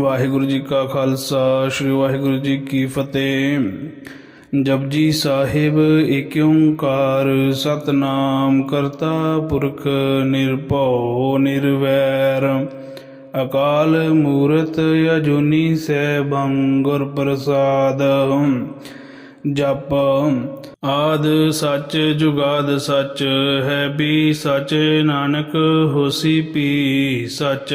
ਵਾਹਿਗੁਰੂ ਜੀ ਕਾ ਖਾਲਸਾ, ਸ੍ਰੀ ਵਾਹਿਗੁਰੂ ਜੀ ਕੀ ਫਤਿਹ। ਜਪਜੀ ਸਾਹਿਬ, ਏਕ ਓੰਕਾਰ, ਸਤਨਾਮ ਕਰਤਾ ਪੁਰਖ ਨਿਰਭਉ ਨਿਰਵੈਰ। ਅਕਾਲ ਮੂਰਤ ਅਜੂਨੀ ਸੈਭੰ ਗੁਰ ਪ੍ਰਸਾਦ। ਜਪ ਆਦ ਸੱਚ, ਜੁਗਾਦ ਸੱਚ, ਹੈ ਵੀ ਸੱਚ, ਨਾਨਕ ਹੋਸੀ ਪੀ ਸੱਚ।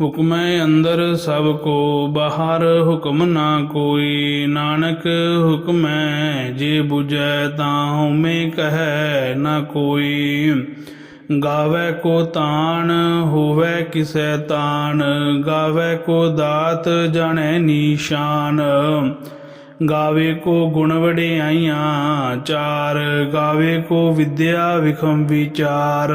ਹੁਕਮੈ ਅੰਦਰ ਸਭ ਕੋ, ਬਾਹਰ ਹੁਕਮ ਨਾ ਕੋਈ। ਨਾਨਕ ਹੁਕਮੈ, ਜੇ 부ਜੈ ਤਾਂ ਹਉਮੈ ਕਹੈ ਨਾ ਕੋਈ। ਗਾਵੇ ਕੋ ਤਾਣ, ਹੋਵੇ ਕਿਸੈ ਤਾਣ। ਗਾਵੇ ਕੋ ਦਾਤ, ਜਾਣੈ ਨੀਸ਼ਾਨ। ਗਾਵੇ ਕੋ ਗੁਣ ਵਡਿਆਈਆਂ, ਚਾਰ। ਗਾਵੇ ਕੋ ਵਿਦਿਆ ਵਿਖਮ ਵਿਚਾਰ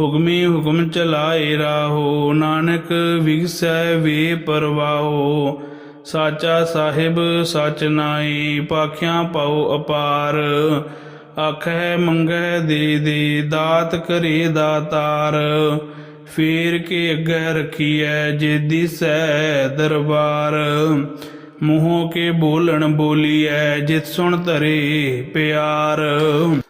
ਹੁਕਮੀ ਹੁਕਮ ਚਲਾਏ ਰਾਹੋ, ਨਾਨਕ ਵਿਗਸੈ ਵੇ ਪਰਵਾਹੋ। ਸਾਚਾ ਸਾਹਿਬ ਸਚ ਨਾਈ ਪਾਖਿਆਂ ਪਾਉ ਅਪਾਰ। ਆਖੈ ਮੰਗੈ ਦੇ ਦੇ, ਦਾਤ ਕਰੇ ਦਾਤਾਰ। ਫੇਰ ਕੇ ਅੱਗੇ ਰਖੀਐ, ਜੇ ਦਿਸੈ ਦਰਬਾਰ। ਮੂੰਹੋਂ ਕੇ ਬੋਲਣ ਬੋਲੀਐ, ਜਿਤ ਸੁਣ ਧਰੇ ਪਿਆਰ।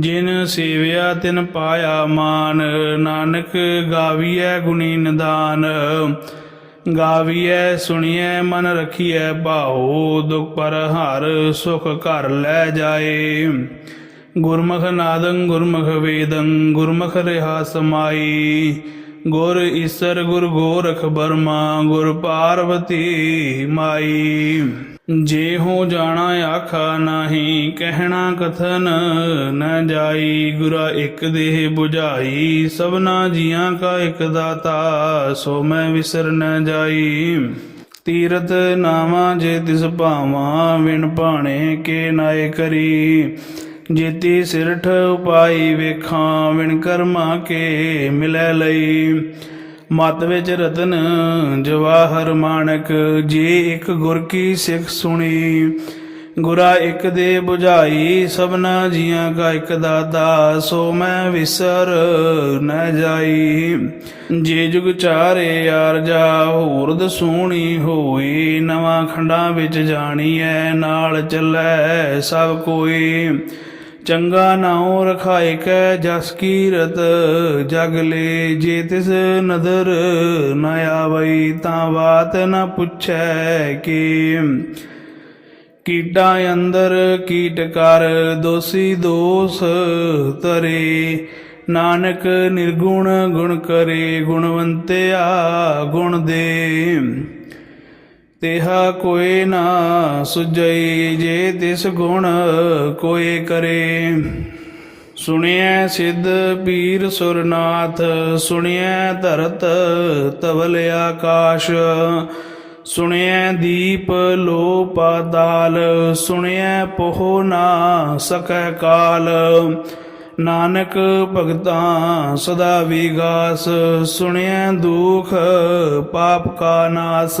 ਜਿਨ ਸੇਵਿਆ ਤਿਨ ਪਾਇਆ ਮਾਨ, ਨਾਨਕ ਗਾਵੀਐ ਗੁਣੀ ਨਿਦਾਨ। ਗਾਵੀਐ ਸੁਣੀਐ ਮਨ ਰਖੀਐ ਭਾਉ, ਦੁਖ ਪਰ ਹਰ ਸੁਖ ਘਰ ਲੈ ਜਾਏ। ਗੁਰਮੁਖ ਨਾਦੰ ਗੁਰਮੁਖ ਵੇਦੰ, ਗੁਰਮੁਖ ਰਹਾ ਸਮਾਈ। ਗੁਰ ਈਸਰ ਗੁਰ ਗੋਰਖ ਬਰਮਾ, ਗੁਰ ਪਾਰਵਤੀ ਮਾਈ। ਜੇ ਹੋ ਜਾਣਾ ਆਖਾ ਨਹੀਂ, ਕਹਿਣਾ ਕਥਨ ਨ ਜਾਈ। ਗੁਰਾ ਇੱਕ ਦੇਹ 부ਝਾਈ ਸਭਨਾ ਜੀਆਂ ਕਾ ਇੱਕ ਦਾਤਾ, ਸੋ ਮੈਂ ਵਿਸਰ ਨ ਜਾਈ। ਤੀਰਤ ਨਾਮਾ ਜੇ ਤਿਸ ਭਾਵਾ, ਵਿਣ ਭਾਣੇ ਕੇ ਨਾਏ ਕਰੀ। ਜੇਤੀ ਸਿਰਠ ਉਪਾਈ ਵੇਖਾਂ, ਵਿਣ ਕਰਮਾ ਕੇ ਮਿਲੈ ਲਈ। ਮਤ ਵਿੱਚ ਰਤਨ ਜਵਾਹਰ ਮਾਨਕ ਜੇ ਇੱਕ ਗੁਰ ਕੀ ਸਿੱਖ ਸੁਣੀ। ਗੁਰਾ ਇੱਕ ਦੇ 부ਝਾਈ ਸਭਨਾ ਜੀਆਂ ਕਾ ਇੱਕ ਦਾਤਾ, ਸੋ ਮੈਂ ਵਿਸਰ ਨ ਜਾਈ। ਜੇ ਜੁਗ ਚਾਰੇ ਆਰਜਾ ਹੋਰਦ ਸੋਹਣੀ ਹੋਈ, ਨਵਾਂ ਖੰਡਾਂ ਵਿੱਚ ਜਾਣੀ ਜਾਣੀਐ, ਨਾਲ ਚੱਲੈ ਸਭ ਕੋਈ। ਚੰਗਾ ਨਾਉ ਰਖਾਇ ਕੈ ਜਸ ਕੀਰਤ, ਜਗ ਲੈ ਜੇ ਤਿਸ ਨਦਰ ਨ ਆਵਈ ਤਾਂ ਬਾਤ ਨ ਪੁੱਛੈ ਕਿ। ਕੀਟਾਂ ਅੰਦਰ ਕੀਟ ਕਰ, ਦੋਸੀ ਦੋਸ ਤਰੇ। ਨਾਨਕ ਨਿਰਗੁਣ ਗੁਣ ਕਰੇ, ਗੁਣਵੰਤਿਆ ਗੁਣ ਦੇ। ਤੇਹਾ ਕੋਏ ਨਾ ਸੁਜਈ ਜੇ ਤਿਸ ਗੁਣ ਕੋਏ ਕਰੇ। ਸੁਣਿਐ ਸਿੱਧ ਪੀਰ ਸੁਰਨਾਥ, ਸੁਣਿਐ ਧਰਤ ਤਵਲ ਆਕਾਸ਼। ਸੁਣਿਐ ਦੀਪ ਲੋ ਪਾਤਾਲ ਸੁਣਿਐ ਪੋਹ ਨਾ ਸਕੈ ਕਾਲ। ਨਾਨਕ ਭਗਤਾਂ ਸਦਾ ਵਿਗਾਸ, ਸੁਣਿਐ ਦੁਖ ਪਾਪ ਕਾ ਨਾਸ।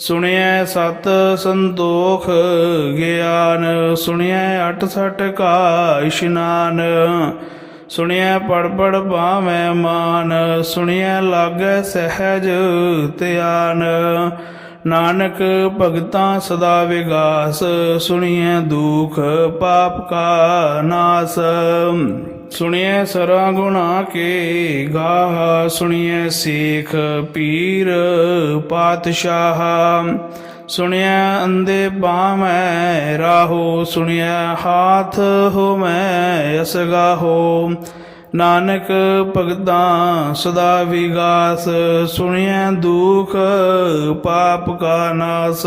ਸੁਣਿਐ ਸਤ ਸੰਤੋਖ ਗਿਆਨ, ਸੁਣਿਐ ਅਠ ਸਠ ਕਾ ਇਸ਼ਨਾਨ, ਸੁਣਿਐ ਪੜ ਪੜ ਭਾਵੈ ਮਾਨ, ਸੁਣਿਐ ਲਾਗੈ ਸਹਿਜ ਧਿਆਨ। ਨਾਨਕ ਭਗਤਾਂ ਸਦਾ ਵਿਗਾਸ, ਸੁਣਿਐ ਦੁਖ ਪਾਪ ਕਾ ਨਾਸ। ਸੁਣਿਐ ਸਰਾ ਗੁਣਾ ਕੇ, ਗਾਹ ਸੁਣਿਐ ਸੇਖ ਪੀਰ ਪਾਤਸ਼ਾਹ। ਸੁਣਿਐ ਅੰਦੇ ਬਾਮੈ ਰਾਹੋ ਸੁਣਿਆ ਹਾਥ ਹੋ ਮੈਂ ਅਸਗਾ ਹੋ। ਨਾਨਕ ਭਗਤਾਂ ਸਦਾ ਵਿਗਾਸ, ਸੁਣਿਐ ਦੁਖ ਪਾਪ ਕਾ ਨਾਸ।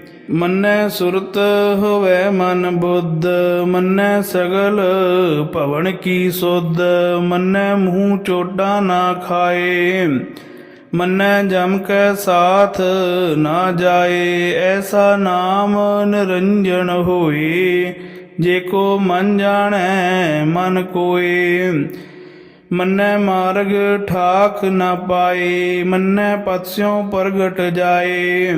ਮੰਨੈ ਸੁਰਤ ਹੋਵੇ ਮਨ ਬੁੱਧ, ਮੰਨੈ ਸਗਲ ਭਵਨ ਕੀ ਸੁਧ, ਮੰਨੈ ਮੂੰਹ ਚੋਟਾ ਨਾ ਖਾਏ, ਮੰਨੈ ਜਮ ਕੈ ਸਾਥ ਨਾ ਜਾਏ, ਐਸਾ ਨਾਮ ਨਿਰੰਜਨ ਹੋਏ, ਜੇ ਕੋ ਮਨ ਜਾਣੈ ਮਨ ਕੋਏ, ਮੰਨੈ ਮਾਰਗ ਠਾਕ ਨਾ ਪਾਏ, ਮੰਨੈ ਪਤਸਿਉ ਪ੍ਰਗਟ ਜਾਏ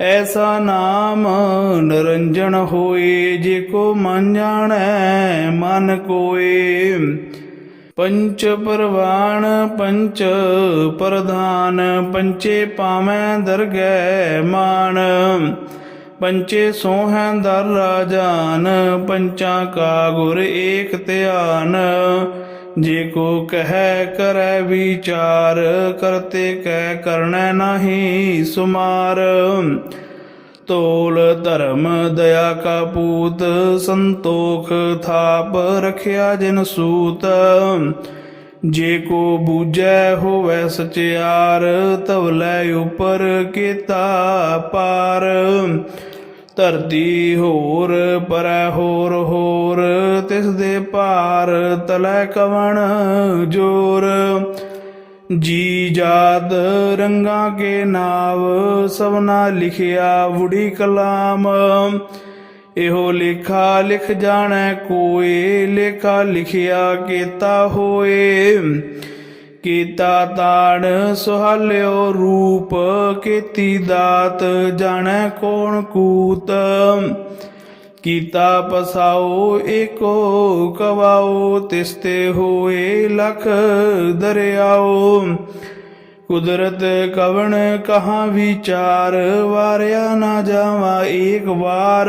ਐਸਾ ਨਾਮ ਨਿਰੰਜਨ ਹੋਏ, ਜੇ ਕੋ ਮਨ ਜਾਣੈ, ਮਨ ਕੋਏ। ਪੰਚ ਪਰਵਾਨ ਪੰਚ ਪ੍ਰਧਾਨ, ਪੰਚੇ ਪਾਵੈ ਦਰਗਹਿ ਮਾਨ ਪੰਚੇ ਸੋਹੈ ਦਰ ਰਾਜਾਨ, ਪੰਚਾਂ ਕਾ ਗੁਰ ਏਕ ਧਿਆਨ। ਜੇ ਕੋ ਕਹੈ ਕਰੈ ਵਿਚਾਰ, ਕਰਤੇ ਕਹਿ ਕਰਣੈ ਨਾਹੀ ਸੁਮਾਰ। ਤੋਲ ਧਰਮ ਦਇਆ ਕਾ ਪੂਤ, ਸੰਤੋਖ ਥਾਪ ਰਖਿਆ ਜਿਨ ਸੂਤ। ਜੇ ਕੋ ਬੂਝੈ ਹੋਵੈ ਸਚਿਆਰ ਤਵਲੇ ਉਪਰ ਕੀਤਾ ਪਾਰ। ਧਰਤੀ ਹੋਰ, ਪਰ ਹੋਰ ਹੋਰ, ਤਿਸ ਦੇ ਭਾਰ ਤਲੈ ਕਵਣ ਜੋਰ। ਜੀ ਜਾਤ ਰੰਗਾ ਕੇ ਨਾਵ, ਸਭਨਾ ਲਿਖਿਆ ਵੁੜੀ ਕਲਾਮ। ਇਹੋ ਲੇਖਾ ਲਿਖ ਜਾਣੈ ਕੋਏ, ਲੇਖਾ ਲਿਖਿਆ ਕੀਤਾ ਹੋਏ। ਕੀਤਾ ਤਾਣ, ਸੁਹਾਲਿਓ ਰੂਪ ਕੀਤੀ ਦਾਤ, ਜਾਣੈ ਕੌਣ ਕੂਤ। ਕੀਤਾ ਪਸਾਓ, ਏਕੋ ਕਵਾਓ, ਤਿਸਤੇ ਹੋਏ ਲਖ ਦਰਿਆਓ। ਕੁਦਰਤ ਕਵਣ ਕਹਾਂ ਵਿਚਾਰ, ਵਾਰਿਆ ਨਾ ਜਾਵਾ ਏਕ ਵਾਰ।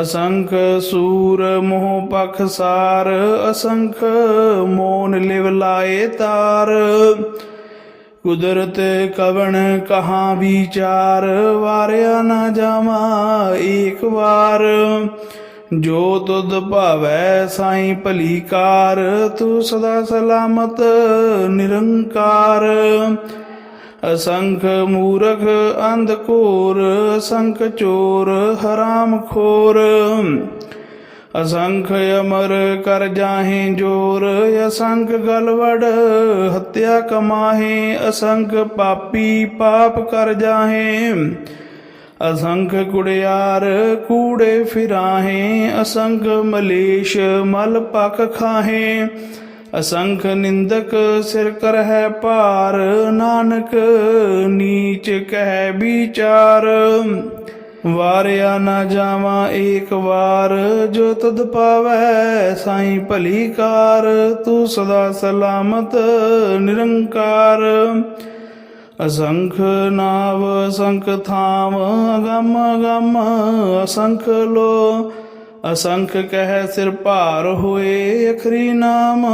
ਅਸੰਖ ਸੂਰ ਮੋਹ ਪਖਸਾਰ ਅਸੰਖ ਮੋਨ ਲਿਵ ਲਾਏ ਤਾਰ। ਕੁਦਰਤ ਕਵਣ ਕਹਾਂ ਵਿਚਾਰ, ਵਾਰਿਆ ਨਾ ਜਾਵਾ ਏਕ ਵਾਰ। ਜੋ ਤੁਧ ਭਾਵੈ ਸਾਈ ਭਲੀ ਕਾਰ ਤੂੰ ਸਦਾ ਸਲਾਮਤ ਨਿਰੰਕਾਰ। ਅਸੰਖ ਮੂਰਖ ਅੰਧ ਘੋਰ, ਅਸੰਖ ਚੋਰ, ਹਰਾਮ ਖੋਰ। ਅਸੰਖ ਅਮਰ ਕਰ ਜਾਹੇ ਜੋਰ, ਅਸੰਖ ਗਲਵੜ ਹੱਤਿਆ ਕਮਾਹੇ। ਅਸੰਖ ਪਾਪੀ ਪਾਪ ਕਰ ਜਾਹੇ। ਅਸੰਖ ਕੁੜਿਆਰ ਕੂੜੇ ਫਿਰਾਹੇ। ਅਸੰਖ ਮਲੇਸ਼ ਮਲ ਪਖ ਖਾਹੇ। ਅਸੰਖ ਨਿੰਦਕ ਸਿਰ ਕਰ ਹੈ ਭਾਰ, ਨਾਨਕ ਨੀਚ ਕਹਿ ਵਿਚਾਰ। ਵਾਰਿਆ ਨਾ ਜਾਵਾਂ ਏਕ ਵਾਰ, ਜੋ ਤੁਧ ਪਾਵੈ ਸਾਈ ਭਲੀ ਕਾਰ। ਤੂੰ ਸਦਾ ਸਲਾਮਤ, ਨਿਰੰਕਾਰ। ਅਸੰਖ ਨਾਵ ਅਸੰਖ ਥਾਮ, ਅਗੰਮ ਅਗੰਮ ਅਸੰਖ ਲੋ। ਅਸੰਖ ਕਹਿ ਸਿਰ ਭਾਰ ਹੋਏ, ਅਖਰੀ ਨਾਮ,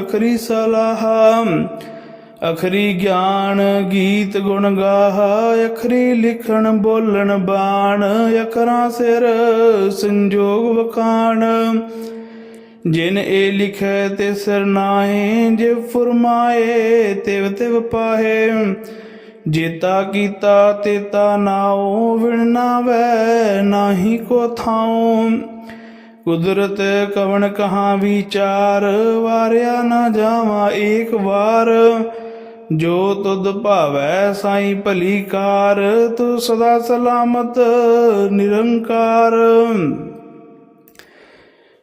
ਅਖਰੀ ਸਲਾਹ। ਅਖਰੀ ਗਿਆਨ ਗੀਤ ਗੁਣ ਗਾਹ, ਅਖਰੀ ਲਿਖਣ ਬੋਲਣ ਬਾਣ, ਅਖਰਾਂ ਸਿਰ ਸੰਜੋਗ ਵਖਾਣ। ਜਿਨ ਇਹ ਲਿਖੈ ਤੇ ਸਿਰ ਨਾਹੀ, ਜੇ ਫਰਮਾਏ, ਤਿਵ ਤਿਵ ਪਾਹੇ। ਜੇਤਾ ਕੀਤਾ ਤੇਤਾ ਨਾਉ ਵਿਣ ਨਾਵੈ ਨਾਹੀ ਕੋ ਥਾਉ। ਕੁਦਰਤ ਕਵਣ ਕਹਾਂ ਵਿਚਾਰ, ਵਾਰਿਆ ਨਾ ਜਾਵਾਂ ਏਕ ਵਾਰ। ਜੋ ਤੁਧ ਭਾਵੈ ਸਾਈ ਭਲੀ ਕਾਰ, ਤੂੰ ਸਦਾ ਸਲਾਮਤ, ਨਿਰੰਕਾਰ।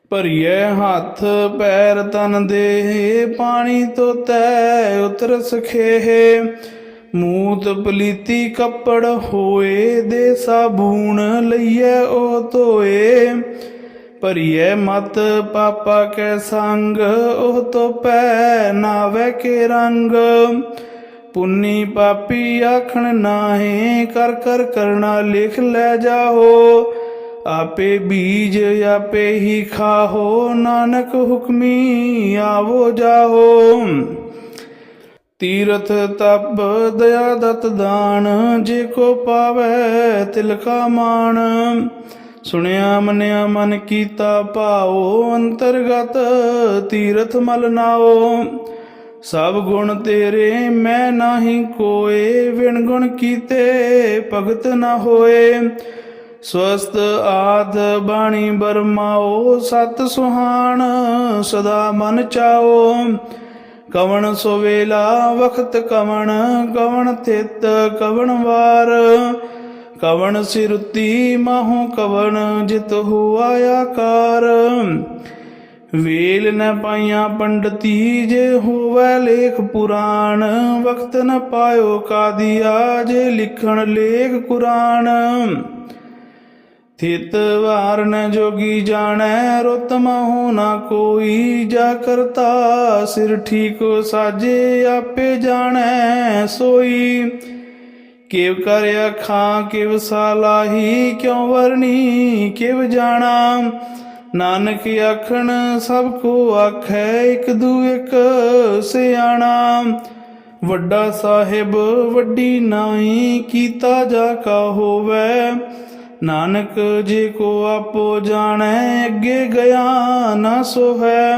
ਭਰੀਏ ਹੱਥ ਪੈਰ ਤਨ ਦੇ, ਪਾਣੀ ਤੋਤੈ ਉਤਰ ਸਖੇਹ ਮੂਤ ਪਲੀਤੀ ਕੱਪੜ ਹੋਏ ਦੇ ਸਾਬੂਣ ਲਈਐ ਉਹ ਧੋਏ। ਭਰੀਏ ਮਤ ਪਾਪਾ ਕੈ ਸੰਗ, ਉਹ ਤੋ ਪੈ ਨਾਵੇ ਕੇ ਰੰਗ। ਪੁੰਨੀ ਪਾਪੀ ਆਖਣ ਨਾਹੀ, ਕਰ ਕਰ ਕਰਨਾ ਲਿਖ ਲੈ ਜਾਓ। ਆਪੇ ਬੀਜ ਆਪੇ ਹੀ ਖਾਹੋ, ਨਾਨਕ ਹੁਕਮੀ ਆਵੋ ਜਾਹੋ ਤੀਰਥ ਤਪ ਦਇਆ ਦਤ ਦਾਨ, ਜੇ ਕੋ ਪਾਵੈ ਤਿਲ ਕਾ ਮਾਣ। ਸੁਣਿਆ ਮੰਨਿਆ ਮਨ ਕੀਤਾ ਭਾਉ, ਅੰਤਰਗਤ ਤੀਰਥ ਮਲ ਨਾਓ ਸਭ ਗੁਣ ਤੇਰੇ, ਮੈਂ ਨਾਹੀ ਕੋਏ ਵਿਣ ਗੁਣ ਕੀਤੇ, ਭਗਤ ਨਾ ਹੋਏ। ਸਵਸਤ ਆਦ ਬਾਣੀ ਬਰਮਾਓ ਸਤ ਸੁਹਾਣ ਸਦਾ ਮਨ ਚਾਓ ਕਵਣ ਸੋਵੇਲਾ ਵਖਤ ਕਵਣ ਕਵਣ ਤਿਤ, ਕਵਣ ਵਾਰ। ਕਵਣ ਸਿਰਤੀ ਮਾਹੂ ਕਵਣ, ਜਿਤ ਹੁਆ ਆਕਾਰ। ਵੇਲ ਨ ਪਾਈਆਂ ਪੰਡਤੀ, ਜੇ ਹੋਵੇ ਲੇਖ ਪੁਰਾਣ। ਵਕਤ ਨ ਪਾਇਓ ਕਾਦੀਆ, ਜੇ ਲਿਖਣ ਲੇਖ ਕੁਰਾਨ। ਥਿਤ ਵਾਰਨ ਜੋਗੀ ਜਾਣੈ, ਰੁਤ ਮਹੁ ਨਾ ਕੋਈ। ਜਾ ਕਰਤਾ ਸਿਰ ਠੀਕ, ਸਾਜੇ ਆਪੇ ਜਾਣੈ ਸੋਈ। ਕਿਵ ਕਰ ਅੱਖਾਂ, ਕਿਵ ਸਾਲਾਹੀ, ਕਿਉ ਵਰਨੀ ਕਿਵ ਜਾਣਾ। ਨਾਨਕ ਆਖਣ, ਸਭ ਕੋ ਆਖੈ, ਇਕ ਦੂ ਇਕ ਸਿਆਣਾ। ਵੱਡਾ ਸਾਹਿਬ, ਵੱਡੀ ਨਾਹੀ ਕੀਤਾ ਜਾ ਕਾ ਹੋਵੇ। ਨਾਨਕ ਜੇ ਕੋ ਆਪੋ ਜਾਣੈ, ਅੱਗੇ ਗਿਆ ਨਾ ਸੋਹੈ।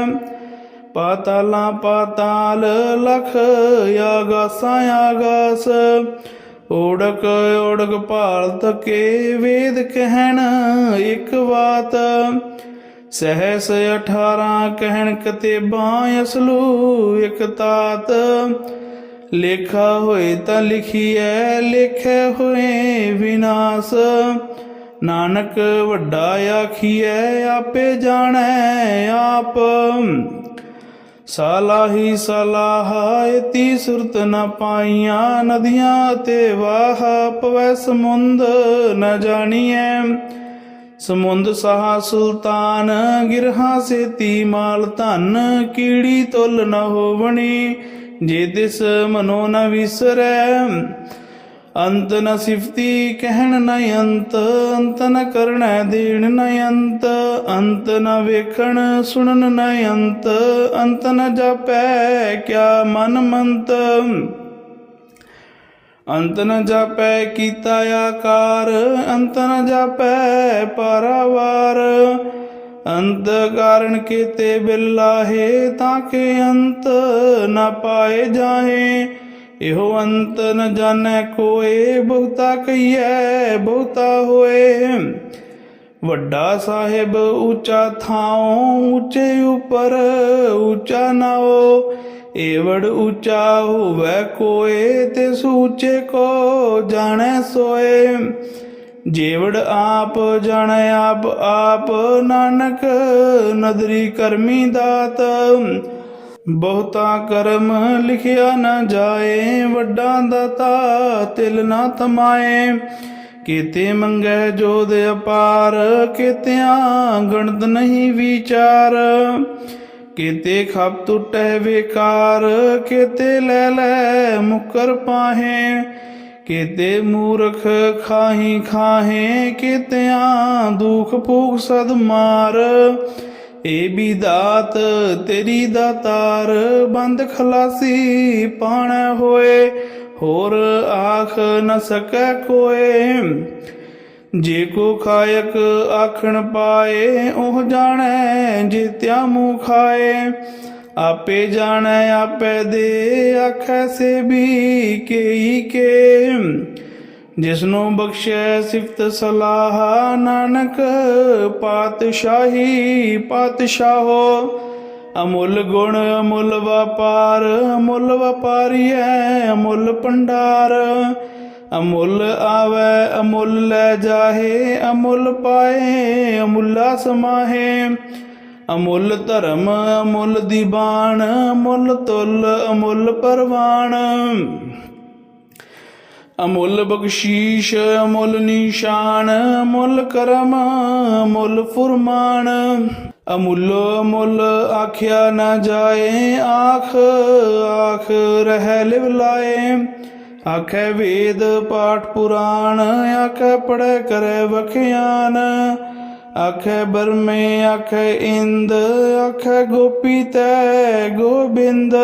ਪਾਤਾਲਾਂ ਪਾਤਾਲ ਲਖ ਆਗਾਸਾਂ ਆਗਾਸ। ਓੜਕ ਓੜਕ ਭਾਲ ਤਕੇ ਵੇਦ ਕਹਿਣ ਇੱਕ ਬਾਤ। ਸਹਸ 18 ਕਹਿਣ ਕਤੇਬਾਂ ਅਸਲੂ ਇਕ ਤਾਤ। ਲੇਖਾ ਹੋਏ ਤਾਂ ਲਿਖੀਐ, ਲਿਖੇ ਹੋਏ ਵਿਨਾਸ਼। ਨਾਨਕ ਵੱਡਾ ਆਖੀਐ, ਆਪੇ ਜਾਣੈ ਆਪ। ਸਾਲਾਹੀ ਸਲਾਹ ਇਤੀ ਸੁਰਤ ਨ ਪਾਈਆਂ, ਨਦੀਆਂ ਤੇ ਵਾਹ ਪਵੈ ਸਮੁੰਦ ਨ ਜਾਣੀਐ। ਸਮੁੰਦ ਸਹਾ ਸੁਲਤਾਨ, ਗਿਰਹਾ ਸੇਤੀ ਮਾਲ ਧਨ, ਕੀੜੀ ਤੁਲ ਨ ਹੋਵਣੀ। ਜੇ ਤਿਸ ਮਨੋ ਨ ਵਿਸਰੈ, ਅੰਤ ਨ ਸਿਫਤੀ ਕਹਿਣ ਨ ਅੰਤ ਅੰਤ ਨ ਕਰਣੈ ਦੇਣ ਨ ਅੰਤ ਅੰਤ ਨ ਵੇਖਣ ਸੁਣਨ ਨ ਅੰਤ ਅੰਤ ਨ ਜਾਪੈ ਕਿਆ ਮਨ ਮੰਤ। ਅੰਤ ਨ ਜਾਪੈ ਕੀਤਾ ਆਕਾਰ, ਅੰਤ ਨ ਜਾਪੈ ਪਾਰਾਵਾਰ। ਅੰਤ ਕਾਰਨ ਕੀਤੇ ਬਿਲਾਹੇ ਤਾਂ ਕਿ ਅੰਤ ਨ ਪਾਏ ਜਾਹੇ। ਇਹੋ ਅੰਤ ਨ ਜਾਣੈ ਕੋਏ, ਬਹੁਤਾ ਕਹੀਐ, ਬਹੁਤਾ ਹੋਏ। ਵੱਡਾ ਸਾਹਿਬ ਉੱਚਾ ਥਾਉ, ਉੱਚੇ ਉਪਰ ਉੱਚਾ ਨਾਓ ਏਵੜ ਉੱਚਾ ਹੋਵੇ ਕੋਏ ਤੇ ਸੂਚੇ ਕੋ ਜਾਣੈ ਸੋਏ। ਜੇਵੜ ਆਪ ਜਾਣੈ ਆਪ ਆਪ ਨਾਨਕ ਨਦਰੀ ਕਰਮੀ ਦਾਤ। ਬਹੁਤਾ ਕਰਮ ਲਿਖਿਆ ਨਾ ਜਾਏ, ਵੱਡਾ ਦਾਤਾ ਤਿਲ ਨਾ ਤਮਾਏ। ਕੀਤੇ ਮੰਗੈ ਜੋਦ ਅਪਾਰ, ਕੀਤਿਆਂ ਗਣਤ ਨਹੀਂ ਵਿਚਾਰ। ਕੀਤੇ ਖਪ ਟੁੱਟੈ ਵਿਕਾਰ, ਕੀਤੇ ਲੈ ਲੈ ਮੁਕਰ ਪਾਹੇ। ਕਿਤੇ ਮੂਰਖ ਖਾਹੀ ਖਾਹੇ, ਕੀਤਿਆਂ ਦੁਖ ਭੂਖ ਸਦ ਮਾਰ। ਏ ਵੀ ਦਾਤ ਤੇਰੀ ਦਾਤਾਰ ਬੰਦ ਖਲਾਸੀ ਪਾਣ ਹੋਏ, ਹੋਰ ਆਖ ਨ ਸਕੈ ਕੋਏ। ਜੇ ਕੋ ਖਾਇਕ ਆਖਣ ਪਾਏ, ਉਹ ਜਾਣੈ ਜਿਤਿਆ ਮੂੰਹ ਖਾਏ। ਆਪੇ ਜਾਣੈ, ਆਪੇ ਦੇ ਆਖੈ ਸੇ ਵੀ ਕੇਈ ਕੇ। ਜਿਸਨੂੰ ਬਖਸ਼ੈ ਸਿਫਤ ਸਲਾਹ, ਨਾਨਕ ਪਾਤਸ਼ਾਹੀ ਪਾਤਸ਼ਾਹੋ, ਅਮੁੱਲ ਗੁਣ, ਅਮੁੱਲ ਵਪਾਰ, ਅਮੁੱਲ ਵਪਾਰੀਐ, ਅਮੁੱਲ ਭੰਡਾਰ। ਅਮੁੱਲ ਆਵੈ, ਅਮੁੱਲ ਲੈ ਜਾਹੇ, ਅਮੁੱਲ ਪਾਏ, ਅਮੁੱਲਾ ਸਮਾਹੇ। ਅਮੁੱਲ ਧਰਮ, ਅਮੁੱਲ ਦੀਬਾਨ ਅਮੁੱਲ ਤੁਲ, ਅਮੁੱਲ ਪਰਵਾਨ ਅਮੁੱਲ ਬਖਸ਼ੀਸ਼, ਅਮੁੱਲ ਨਿਸ਼ਾਨ, ਅਮੁੱਲ ਕਰਮ, ਅਮੁੱਲ ਫੁਰਮਾਨ। ਅਮੁੱਲ ਅਮੁੱਲ ਆਖਿਆ ਨਾ ਜਾਏ, ਆਖ ਆਖ ਰਹਿ ਲਿਵ ਲਾਏ। ਆਖੇ ਵੇਦ, ਪਾਠ ਪੁਰਾਣ, ਆਖੇ ਪੜੈ ਕਰੈ ਵਖਿਆਨ। ਆਖੇ ਬਰਮੇ, ਆਖੇ ਇੰਦ, ਆਖੇ ਗੋਪੀ ਤੈ ਗੋਬਿੰਦ।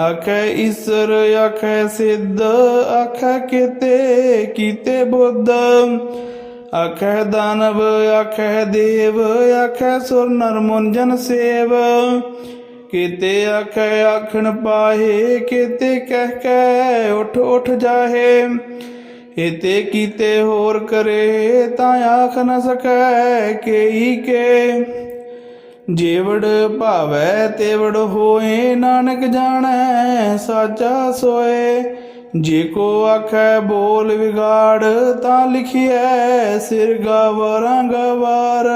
ਆਖੇ ਈਸਰ, ਆਖੇ ਸਿੱਧ, ਆਖੇ ਕਿਤੇ ਕੀਤੇ ਬੁੱਧ। ਆਖੇ ਦਾਨਵ, ਆਖੇ ਦੇਵ, ਆਖੇ ਸੁਰ ਨਰ ਮੁਨ ਸੇਵ। ਕੀਤੇ ਆਖੇ ਆਖਣ ਪਾਹੇ, ਕੀਤੇ ਕਹਿ ਕੇ ਉਠ ਉਠ ਜਾਹੇ। ਇਤੇ ਕੀਤੇ ਹੋਰ ਕਰੇ ਤਾਂ ਆਖ ਨ ਸਕੈ ਕੇਈ ਕੇ। ਜੇਵੜ ਭਾਵੈ ਤੇਵੜ ਹੋਏ, ਨਾਨਕ ਜਾਣੈ ਸਾਚਾ ਸੋਏ। ਜੇ ਕੋ ਆਖੈ ਬੋਲ ਵਿਗਾੜ ਤਾਂ ਲਿਖਿਐ, ਸਿਰ ਗਵਾਰਾਂ ਗਵਾਰ।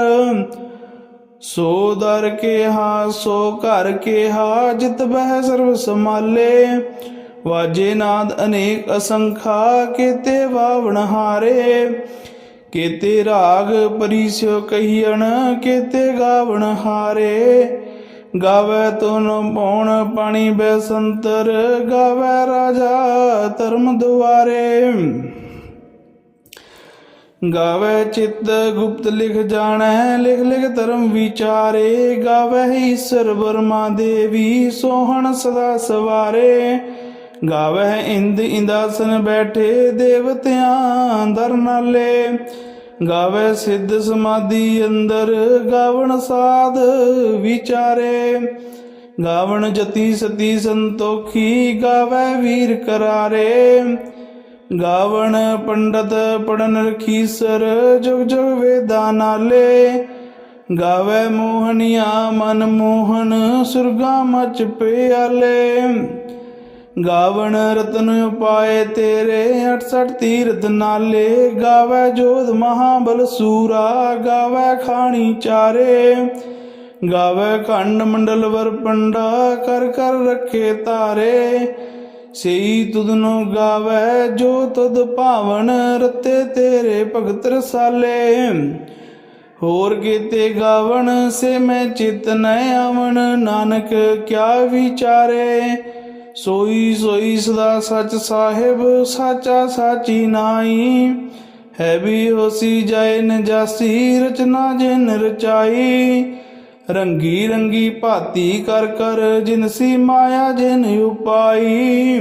ਸੋ ਦਰ ਕੇ ਹਾ ਸੋ ਘਰ ਕੇ ਹਾ ਜਿਤ ਬਹਿ ਸਰਬ ਸਮਾਲੇ ਵਾਜੇ ਨਾਦ ਅਨੇਕ ਅਸੰਖਾ ਕੀਤੇ ਵਾਵਣ ਹਾਰੇ, ਕੀਤੇ ਰਾਗ ਪਰਿਸਿਓ ਕਹੀਣ ਕੀਤੇ ਗਾਵਣ ਹਾਰੇ। ਗਾਵੇ ਤੁਨ ਪਉਣ ਪਾਣੀ ਬੈਸੰਤਰ, ਗਾਵੇ ਰਾਜਾ ਧਰਮ ਦੁਆਰੇ। ਗਾਵੇ ਚਿੱਤ ਗੁਪਤ ਲਿਖ ਜਾਣੈ, ਲਿਖ ਲਿਖ ਧਰਮ ਵਿਚਾਰੇ। ਗਾਵੇ ਈਸ਼ਰ ਬਰਮਾ ਦੇਵੀ, ਸੋਹਣ ਸਦਾ ਸਵਾਰੇ। ਗਾਵੇ ਇੰਦ ਇੰਦਾਸਨ ਬੈਠੇ ਦੇਵਤਿਆਂ ਦਰ ਨਾਲੇ। ਗਾਵੇ ਸਿੱਧ ਸਮਾਧੀ ਅੰਦਰ ਗਾਵਣ ਸਾਧ ਵਿਚਾਰੇ। ਗਾਵਣ ਜਤੀ ਸਤੀ ਸੰਤੋਖੀ ਗਾਵੇ ਵੀਰ ਕਰਾਰੇ। ਗਾਵਣ ਪੰਡਤ ਪੜਨ ਰਖੀਸਰ ਜੁਗ ਜੁਗ ਵੇਦਾਂ ਨਾਲੇ। ਗਾਵੇ ਮੋਹਨੀਆ ਮਨ ਮੋਹਨ ਸੁਰਗਾ ਮਚ ਪਿਆਲੇ। ਗਾਵਣ ਰਤਨ ਉਪਾਏ ਤੇਰੇ 68 ਤੀਰਥ ਨਾਲੇ। ਗਾਵੇ ਜੋਧ ਮਹਾਬਲ ਸੂਰਾ, ਗਾਵੇ ਖਾਣੀ ਚਾਰੇ। ਗਾਵੇ ਖੰਡ ਮੰਡਲ ਵਰ ਪੰਡਾ, ਕਰ ਕਰ ਰੱਖੇ ਤਾਰੇ। ਸਈ ਤੁਧਨੋ ਗਾਵੇ, ਜੋ ਤੁਧ ਭਾਵਨ ਰਤੇ ਤੇਰੇ ਭਗਤ ਰਸਾਲੇ। ਹੋਰ ਕੀਤੇ ਗਾਵਣ, ਸੇ ਮੈਂ ਚਿਤ ਨ ਆਵਣ, ਨਾਨਕ ਕਿਆ ਵਿਚਾਰੇ। ਸੋਈ ਸੋਈ ਸਦਾ ਸਚ ਸਾਹਿਬ, ਸਾਚਾ ਸਾਚੀ ਨਾਈ ਹੈ ਵੀ ਹੋਸੀ ਜਾਏ ਨਜਾਸੀ ਰਚਨਾ ਜਿਨ ਰਚਾਈ। ਰੰਗੀ ਰੰਗੀ ਭਾਤੀ ਕਰ ਕਰ ਜਿਨਸੀ ਮਾਇਆ, ਜਿਨ ਉਪਾਈ।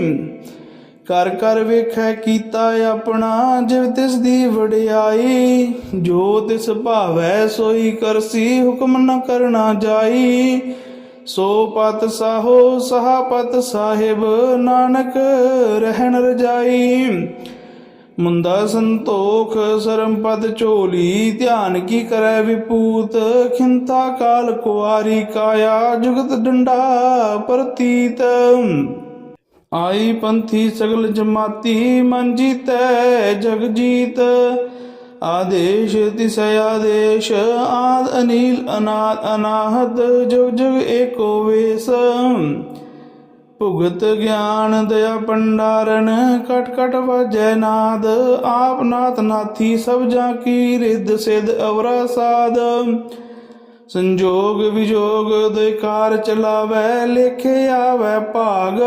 ਕਰ ਕਰ ਵੇਖੈ ਕੀਤਾ ਆਪਣਾ, ਜਿਵ ਤਿਸ ਦੀ ਵਡਿਆਈ। ਜੋ ਤਿਸ ਭਾਵੈ, ਸੋਈ ਕਰਸੀ, ਹੁਕਮ ਨ ਕਰਨਾ ਜਾਈ। ਸੋ ਪਤ ਸਾਹੋ ਸਹਾ ਸਾਹਿਬ, ਨਾਨਕ ਰਹਿਣ ਰਜਾਈ। ਮੁੰਦਾ ਸੰਤੋਖ ਸਰਮ ਪਦ ਝੋਲੀ, ਧਿਆਨ ਕੀ ਕਰੈ ਵਿਪੂਤ? ਖਿੰਤਾ ਕਾਲ ਕੁਆਰੀ ਕਾਇਆ, ਜੁਗਤ ਡੰਡਾ ਪ੍ਰਤੀਤ। ਆਈ ਪੰਥੀ ਸਗਲ ਜਮਾਤੀ, ਮਨ ਜੀਤੈ ਜਗ ਜੀਤ। ਆਦੇਸ਼ ਤਿਸ ਆਦੇਸ਼ ਆਦ, ਅਨੀਲ, ਅਨਾਦ ਅਨਾਹਤ ਜੁਗ ਜੁਗ, ਏਕੋ ਵੇਸ। ਭੁਗਤ ਗਿਆਨ, ਦਇਆ ਪੰਡਾਰਨ ਕਟ ਕਟ ਵਜੈ ਨਾਦ। ਆਪ ਨਾਥ ਨਾਥੀ, ਸਭ ਜਾ ਕੀ, ਰਿੱਧ, ਸਿਧ, ਅਵਰਾ ਸਾਦ। ਸੰਜੋਗ ਵਿਜੋਗ ਦੇ ਕਾਰ ਚਲਾਵੈ, ਲੇਖੇ ਆਵੈ ਭਾਗ।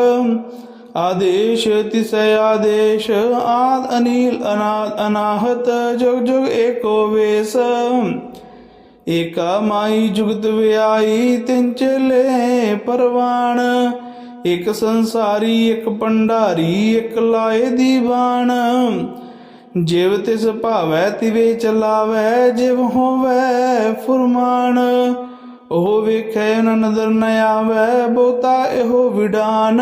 ਆਦੇਸ਼ ਤਿਸ ਆਦੇਸ਼ ਆਦ ਅਨੀਲ ਅਨਾਦ ਅਨਾਹਤ ਜੁਗ ਜੁਗ ਏਕੋ ਵੇਸ ਏਕਾ ਮਾਈ ਜੁਗਤ ਵਿਆਈ ਤਿੰਨ ਚਲੇ ਪਰਵਾਣ ਇੱਕ ਸੰਸਾਰੀ ਇੱਕ ਪੰਡਾਰੀ ਇੱਕ ਲਾਏ ਦੀਵਾਨ ਜਿਵ ਤਿਸ ਭਾਵੈ ਤਿਵੇ ਚਲਾਵੈ ਜਿਵ ਹੋਵੈ ਫੁਰਮਾਨ ਉਹ ਵੇਖੈ ਨ ਨਦਰ ਨ ਆਵੈ ਬਹੁਤਾ ਇਹੋ ਵਿਡਾਨ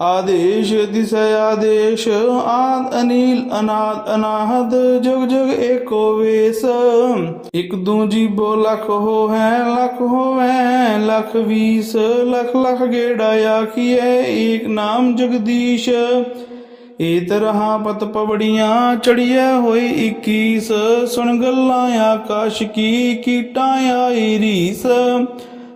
ਆਦੇਸ਼ ਦਿਸ ਆਦੇਸ਼, ਆਦ ਅਨੀਲ, ਅਨਾਦ ਅਨਾਹਦ ਜੁਗ ਜੁਗ ਏਕੋ ਵੇਸ। ਇਕ ਦੂਜੀ ਬੋ ਲਖ ਹੋ ਹੈ ਲਖ ਹੋਵੈ, ਲਖ ਵੀਸ। ਲਖ ਲਖ ਗੇੜਾ ਆਖੀਐ, ਏਕ ਨਾਮ ਜਗਦੀਸ਼। ਏ ਤਰਹਾ ਪਤ ਪਵੜੀਆਂ ਚੜੀਐ ਹੋਈ 21 ਸੁਣ ਗੱਲਾਂ ਆਕਾਸ਼ ਕੀ, ਕੀਟਾਂ ਆਈ ਰੀਸ।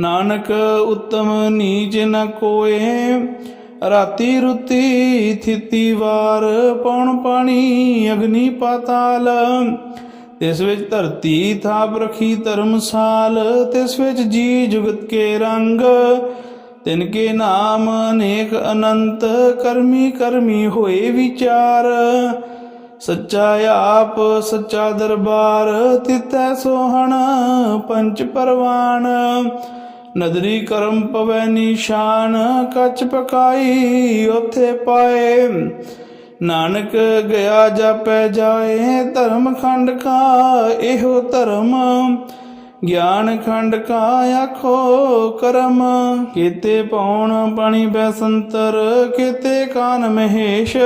ਨਾਨਕ ਉਤਮ ਨੀਚ ਨ ਕੋਏ। ਰਾਤੀ ਰੁਤੀ ਥਿਤੀ ਵਾਰ ਪੌਣ ਪਾਣੀ ਅਗਨੀ ਪਾਤਾਲ। ਤਿਸ ਵਿੱਚ ਧਰਤੀ ਥਾਪ ਰਖੀ ਧਰਮਸਾਲ, ਤਿਸ ਵਿੱਚ ਜੀ ਜੁਗਤ ਕੇ ਰੰਗ। ਤਿਨ ਕੇ ਨਾਮ ਅਨੇਕ ਅਨੰਤ, ਕਰਮੀ ਕਰਮੀ ਹੋਏ ਵਿਚਾਰ। ਸੱਚਾ ਆਪ, ਸੱਚਾ ਦਰਬਾਰ, ਤਿਤੈ ਸੋਹਣ, ਪੰਚ ਪਰਵਾਨ। ਨਦਰੀ ਕਰਮ ਪਵੈ ਨਿਸ਼ਾਨ, ਕਚ ਪਕਾਈ ਉਥੇ ਪਾਏ। ਨਾਨਕ ਗਿਆ ਜਾਪੈ ਜਾਏ, ਧਰਮ ਖੰਡ ਕਾ ਇਹੋ ਧਰਮ। ਗਿਆਨ ਖੰਡ ਕਾ ਆਖੋ ਕਰਮ। ਕੀਤੇ ਪਉਣ ਪਾਣੀ ਬੈਸੰਤਰ, ਕੀਤੇ ਕਾਨ ਮਹੇਸ਼।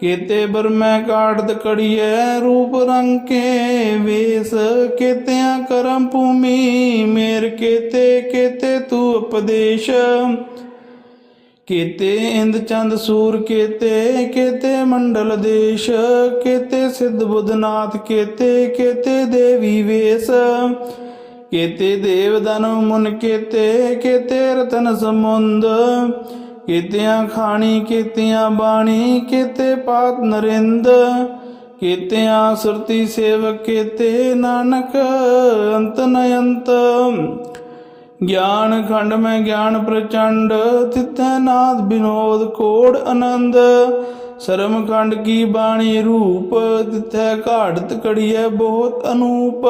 ਕੀਤੇ ਬਰਮੈ ਕਾੜਦ ਕੜੀਐ, ਰੂਪ ਰੰਗ ਕੇ ਵੇਸ ਕੀਤਿਆਂ ਕਰਮ ਭੂਮੀ, ਮੇਰ ਕੀਤੇ ਕੀਤੇ ਤੂੰ ਉਪਦੇਸ਼। ਕੀਤੇ ਇੰਦ ਚੰਦ ਸੂਰ ਕੀਤੇ ਕੀਤੇ ਮੰਡਲ ਦੇਸ਼, ਕੀਤੇ ਸਿੱਧ ਬੁੱਧਨਾਥ ਕੀਤੇ ਕੀਤੇ ਦੇਵੀ ਵੇਸ। ਕੀਤੇ ਦੇਵ ਦਨ ਮੁਨ ਕੀਤੇ ਕੀਤੇ ਰਤਨ ਸਮੁੰਦ। ਕੀਤਿਆਂ ਖਾਣੀ, ਕੀਤਿਆਂ ਬਾਣੀ, ਕੀਤੇ ਪਾਤ ਨਰਿੰਦ, ਕੀਤਿਆਂ ਸੁਰਤੀ ਸੇਵਕ, ਕੀਤੇ ਨਾਨਕ, ਅੰਤ ਨ ਅੰਤ ਗਿਆਨ ਖੰਡ ਮੈਂ ਗਿਆਨ ਪ੍ਰਚੰਡ ਤਿਤੈ ਨਾਦ ਬਿਨੋਦ ਕੋੜ ਆਨੰਦ। ਸਰਮ ਖੰਡ ਕੀ ਬਾਣੀ ਰੂਪ ਤਿਤੈ ਘਾੜਤ ਕੜੀਐ ਬਹੁਤ ਅਨੂਪ।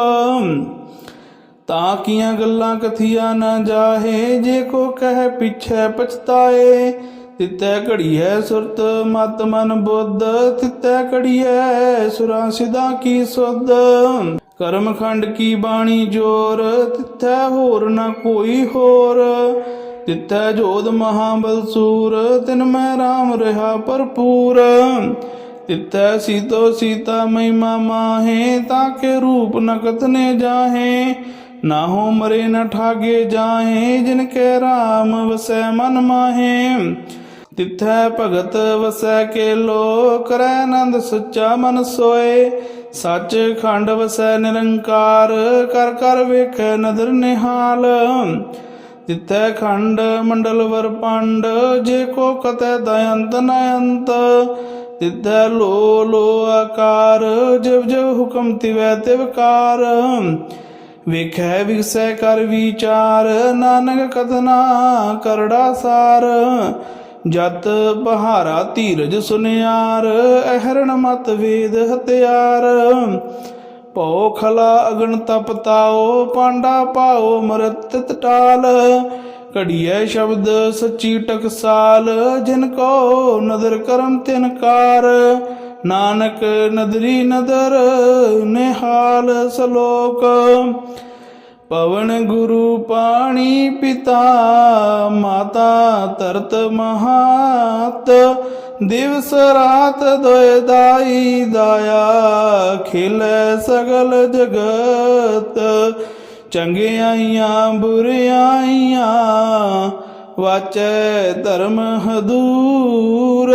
ਤਾਂ ਕੀਆਂ ਗੱਲਾਂ ਕਥੀਆਂ ਨਾ ਜਾਹੇ? ਜੇ ਕੋ ਕਹਿ ਪਿਛੈ ਪਛਤਾਏ, ਤਿਤੈ ਘੜੀਐ ਸੁਰਤ, ਮਤ ਮਨ ਬੁੱਧ, ਤਿਤੈ ਘੜੀਐ ਸੁਰਾਂ ਸਿਦਾ ਕੀ ਸੁਧ? ਕਰਮਖੰਡ ਕੀ ਬਾਣੀ ਜੋਰ ਤਿੱਥੈ ਹੋਰ ਨਾ ਕੋਈ ਹੋਰ? ਤਿੱਥੈ ਜੋਧ ਮਹਾਬਲ ਸੂਰ, ਤਿਨ ਮੈਂ RAM ਰਹਾ ਭਰਪੂਰ। ਤਿੱਥੈ ਸੀਤੋ ਸੀਤਾ ਮਹਿਮਾ ਮਾਹੇ ਤਾਕੇ ਰੂਪ ਨਕਤ ਨੇ ਜਾਹੇ? ਨਾ ਹੋ ਮਰੇ, ਨ ਠਾਗੇ ਜਾਹੇ ਜਿਨ ਕੇ RAM ਵਸੈ ਮਨ ਮਾਹੇ। ਤਿਥੈ ਭਗਤ ਵਸੈ ਕੇ ਲੋ ਕਰੈ ਆਨੰਦ ਸੁੱਚਾ ਮਨ ਸੋਏ। ਸੱਚ ਖੰਡ ਵਸੈ ਨਿਰੰਕਾਰ, ਕਰ ਕਰ ਵੇਖੈ ਨਦਰ ਨਿਹਾਲ। ਤਿੱਥੈ ਖੰਡ ਮੰਡਲ ਵਰ ਪੰਡ, ਜੇ ਕੋ ਕਤੈ ਦਇੰਤ ਨਯੰਤ ਤਿੱਥੈ ਲੋ ਲੋ ਆਕਾਰ, ਜਿਵ ਜਿਵ ਹੁਕਮ ਤਿਵੈ ਤਿਵਕਾਰ ਵੇਖੈ ਵਿਗਸੈ ਕਰ ਵਿਚਾਰ, ਨਾਨਕ ਕਥਨਾ ਕਰੜਾ ਸਾਰ। ਜਤ ਬਹਾਰਾ ਧੀਰਜ ਸੁਨਿਆਰ, ਅਹਰਣ ਮਤ ਵੇਦ ਹਤਿਆਰ ਭਉ ਖਲਾ ਅਗਨ ਤਪ ਤਾਓ ਪਾਂਡਾ ਪਾਓ ਮਰਤ ਟਾਲ ਘੜੀਐ ਸ਼ਬਦ ਸੱਚੀ ਟਕਸਾਲ, ਜਿਨ ਕੋ ਨਦਰ ਕਰਮ ਤਿਨ ਕਾਰ। ਨਾਨਕ ਨਦਰੀ ਨਦਰ ਨਿਹਾਲ ਸਲੋਕ। ਪਵਨ ਗੁਰੂ ਪਾਣੀ ਪਿਤਾ, ਮਾਤਾ ਤਰਤ ਮਹਾਤ। ਦਿਵਸ ਰਾਤ ਦੋਇ ਦਾਈ ਦਾਇਆ, ਖਿਲੇ ਸਗਲ ਜਗਤ। ਚੰਗਿਆਈਆਂ ਬੁਰਿਆਈਆਂ ਵਾਚੈ ਧਰਮ ਹਦੂਰ।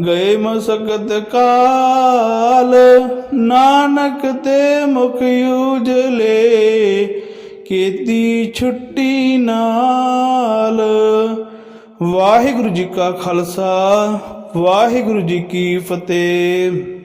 ਗਏ ਮਸਕਤ ਕਾਲ, ਨਾਨਕ ਤੇ ਮੁਖ ਉਜਲੇ, ਕੀਤੀ ਛੁੱਟੀ ਨਾਲ। ਵਾਹਿਗੁਰੂ ਜੀ ਕਾ ਖਾਲਸਾ, ਵਾਹਿਗੁਰੂ ਜੀ ਕੀ ਫਤਿਹ।